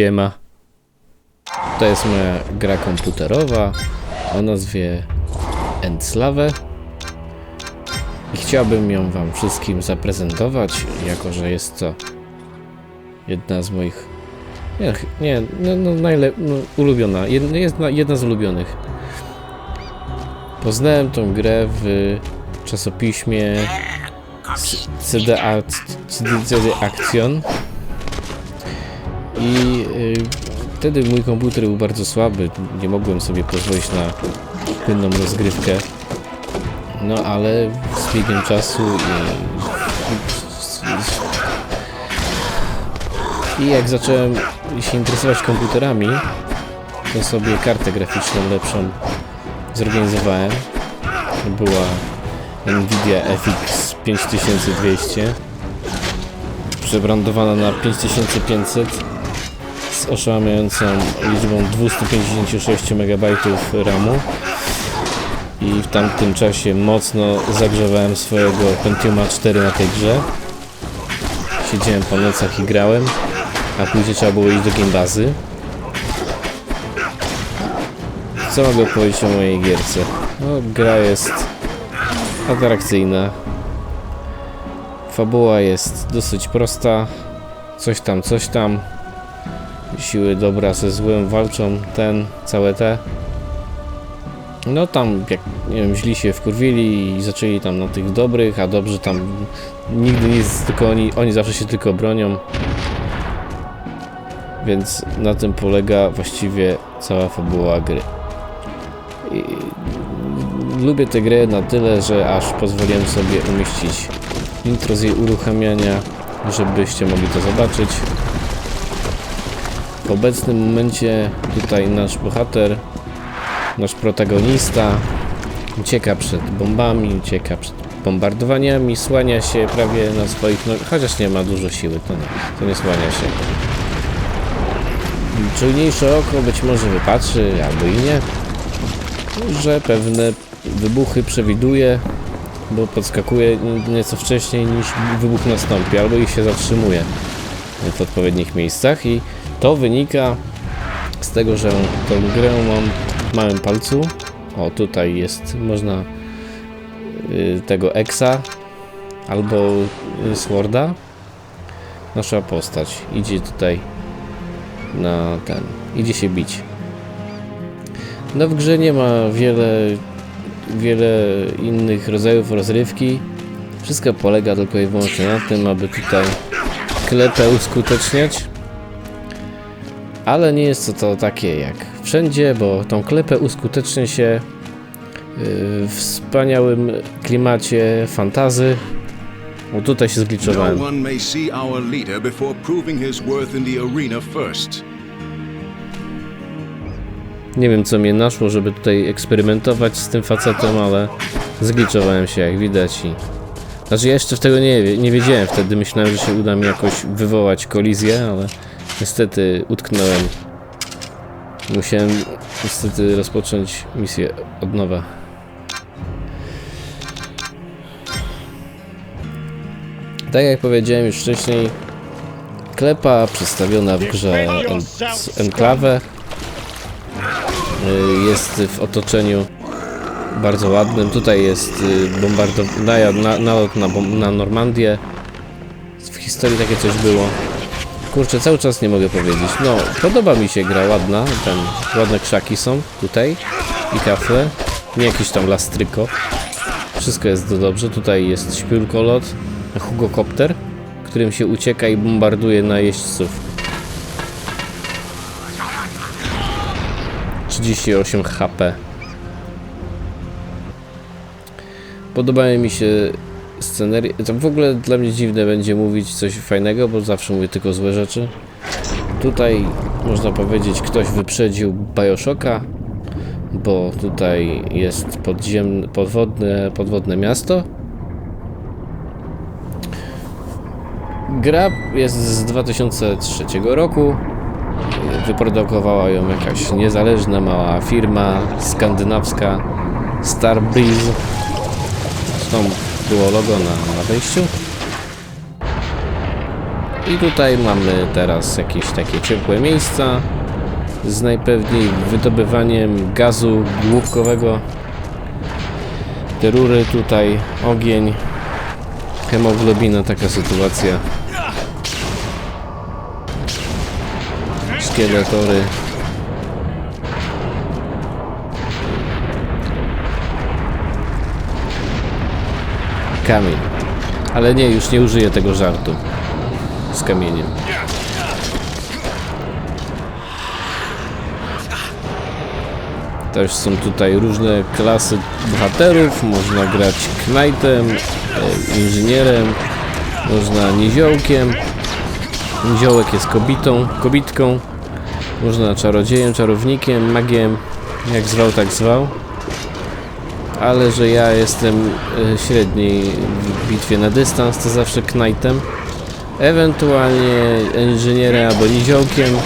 Siema. To jest moja gra komputerowa o nazwie Enslave. I chciałbym ją wam wszystkim zaprezentować, jako że jest to jedna z moich... Nie, nie no, no, no, ulubiona, jedna, jedna, jedna z ulubionych. Poznałem tą grę w czasopiśmie CD, CD Action i y, wtedy mój komputer był bardzo słaby, nie mogłem sobie pozwolić na płynną rozgrywkę. No ale z biegiem czasu i, i jak zacząłem się interesować komputerami, to sobie kartę graficzną lepszą zorganizowałem. Była Nvidia FX 5200 przebrandowana na 5500 z oszałamiającą liczbą 256 MB RAMu i w tamtym czasie mocno zagrzewałem swojego Pentiuma 4 na tej grze. Siedziałem po nocach i grałem, a później trzeba było iść do gimbazy. Co mogę powiedzieć o mojej gierce? No, gra jest atrakcyjna. Fabuła jest dosyć prosta. Coś tam, coś tam. Siły dobra ze złem walczą, ten, całe te. No tam, jak nie wiem, źli się wkurwili i zaczęli tam na tych dobrych, a dobrzy tam nigdy nic, tylko oni, oni zawsze się tylko bronią. Więc na tym polega właściwie cała fabuła gry. I lubię tę grę na tyle, że aż pozwoliłem sobie umieścić intro z jej uruchamiania, żebyście mogli to zobaczyć. W obecnym momencie tutaj nasz bohater, nasz protagonista ucieka przed bombami, ucieka przed bombardowaniami, słania się prawie na swoich nogach, chociaż nie ma dużo siły, to nie, to nie słania się. Czujniejsze oko być może wypatrzy, albo i nie, że pewne wybuchy przewiduje, bo podskakuje nieco wcześniej niż wybuch nastąpi, albo ich się zatrzymuje w odpowiednich miejscach i to wynika z tego, że tą grę mam w małym palcu. O, tutaj jest, można y, tego Exa albo y, Sworda. Nasza postać idzie tutaj na ten, idzie się bić. No w grze nie ma wiele wiele innych rodzajów rozrywki. Wszystko polega tylko i wyłącznie na tym, aby tutaj klepę uskuteczniać. Ale nie jest to, to takie jak wszędzie, bo tą klepę uskutecznia się yy, w wspaniałym klimacie fantazy. O tutaj się zgliczowałem. No one may see our leader before proving his worth in the arena first. Nie wiem co mnie naszło, żeby tutaj eksperymentować z tym facetem, ale zgliczowałem się jak widać i... Znaczy ja jeszcze w tego nie, nie wiedziałem wtedy, myślałem, że się uda mi jakoś wywołać kolizję, ale niestety utknąłem. Musiałem niestety rozpocząć misję od nowa. Tak jak powiedziałem już wcześniej, klepa przedstawiona w grze en Enklawę Y, jest w otoczeniu bardzo ładnym. Tutaj jest bombardowanie, na, nalot na, bom- na Normandię. W historii takie coś było. Kurczę, cały czas nie mogę powiedzieć. No, podoba mi się gra ładna. Ładne krzaki są tutaj i kafle. Nie jakiś tam lastryko. Wszystko jest do dobrze. Tutaj jest śpiórkolot, hugokopter, którym się ucieka i bombarduje na jeźdźców. 38 HP. Podobają mi się scenerie. To w ogóle dla mnie dziwne będzie mówić coś fajnego, bo zawsze mówię tylko złe rzeczy. Tutaj można powiedzieć, ktoś wyprzedził Bioshocka, bo tutaj jest podziemne, podwodne, podwodne miasto. Gra jest z 2003 roku. Wyprodukowała ją jakaś niezależna mała firma skandynawska Starbreeze. Zresztą było logo na, na wejściu. I tutaj mamy teraz jakieś takie ciepłe miejsca z najpewniej wydobywaniem gazu główkowego. Te rury tutaj, ogień, hemoglobina, taka sytuacja. Szkieletory. Kamień. Ale nie, już nie użyję tego żartu z kamieniem. Też są tutaj różne klasy bohaterów. Można grać knightem, e, inżynierem, można niziołkiem. Niziołek jest kobietą, kobitką. Można czarodziejem, czarownikiem, magiem, jak zwał, tak zwał. Ale że ja jestem e, średniej w bitwie na dystans, to zawsze knightem. Ewentualnie inżynierem albo niziołkiem.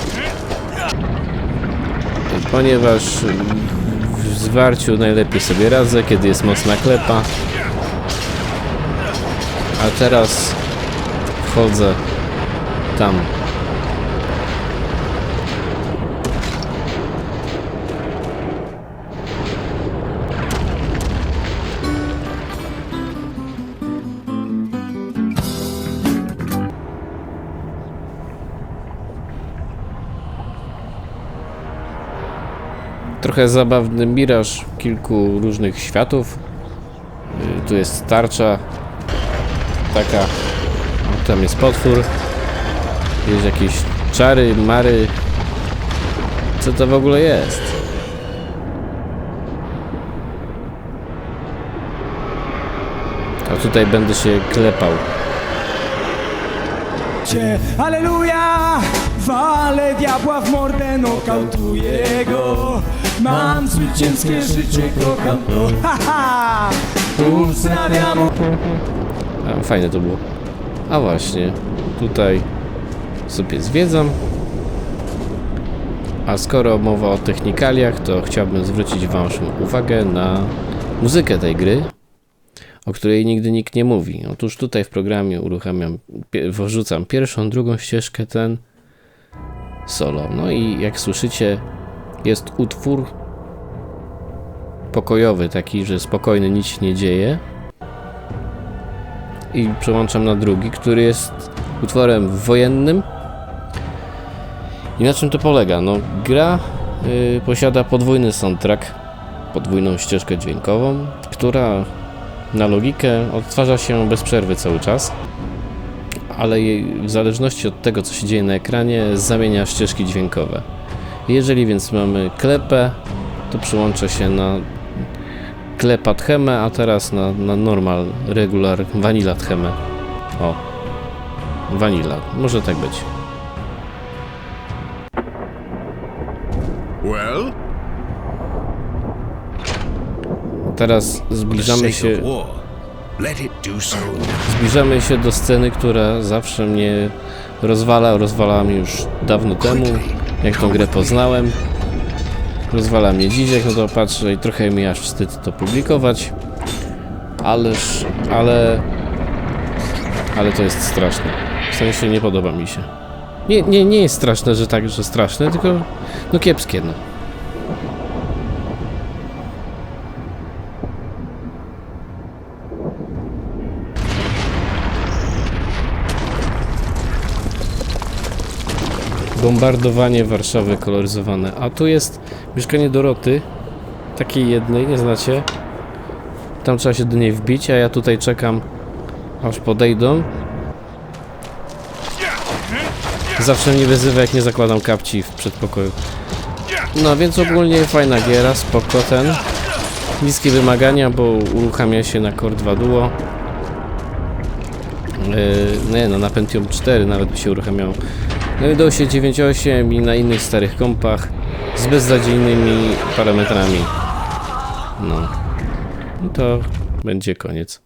Ponieważ w zwarciu najlepiej sobie radzę, kiedy jest mocna klepa. A teraz wchodzę tam. Trochę zabawny miraż kilku różnych światów. Y, Tu jest tarcza. Taka. Tam jest potwór. Jest jakieś czary, mary. Co to w ogóle jest? A tutaj będę się klepał. Cię, Aleluja! Walę diabła w mordę, nokautuję go Mam zwycięskie życie, kocham to Ha, ha! Uzdrawiam A, fajne to było. A właśnie, tutaj sobie zwiedzam. A skoro mowa o technikaliach, to chciałbym zwrócić Waszą uwagę na muzykę tej gry, o której nigdy nikt nie mówi. Otóż tutaj w programie uruchamiam, wrzucam pierwszą, drugą ścieżkę, ten solo. No i jak słyszycie, jest utwór pokojowy, taki, że spokojny, nic się nie dzieje i przełączam na drugi, który jest utworem wojennym. I na czym to polega? No, gra y, posiada podwójny soundtrack, podwójną ścieżkę dźwiękową, która na logikę odtwarza się bez przerwy cały czas, ale jej, w zależności od tego, co się dzieje na ekranie, zamienia ścieżki dźwiękowe. Jeżeli więc mamy klepę, to przyłącza się na klepa tchemę, a teraz na, na normal, regular, vanilla tchemę. O. Vanilla. Może tak być. Well? Teraz zbliżamy się, zbliżamy się do sceny, która zawsze mnie rozwala. Rozwala mnie już dawno temu, jak tą grę poznałem. Rozwala mnie dzisiaj, no to patrzę i trochę mi aż wstyd to publikować. Ależ, ale... Ale to jest straszne. W sensie nie podoba mi się. Nie, nie, nie jest straszne, że tak, że straszne, tylko no kiepskie, no. Bombardowanie Warszawy koloryzowane. A tu jest mieszkanie Doroty. Takiej jednej, nie znacie. Tam trzeba się do niej wbić, a ja tutaj czekam aż podejdą. Zawsze mnie wyzywa jak nie zakładam kapci w przedpokoju. No więc ogólnie fajna giera, spoko ten. Niskie wymagania, bo uruchamia się na Core 2 Duo. Yy, nie no, na Pentium 4 nawet by się uruchamiało. Na Windowsie 9.8 i na innych starych kompach z beznadziejnymi parametrami. No. I to będzie koniec.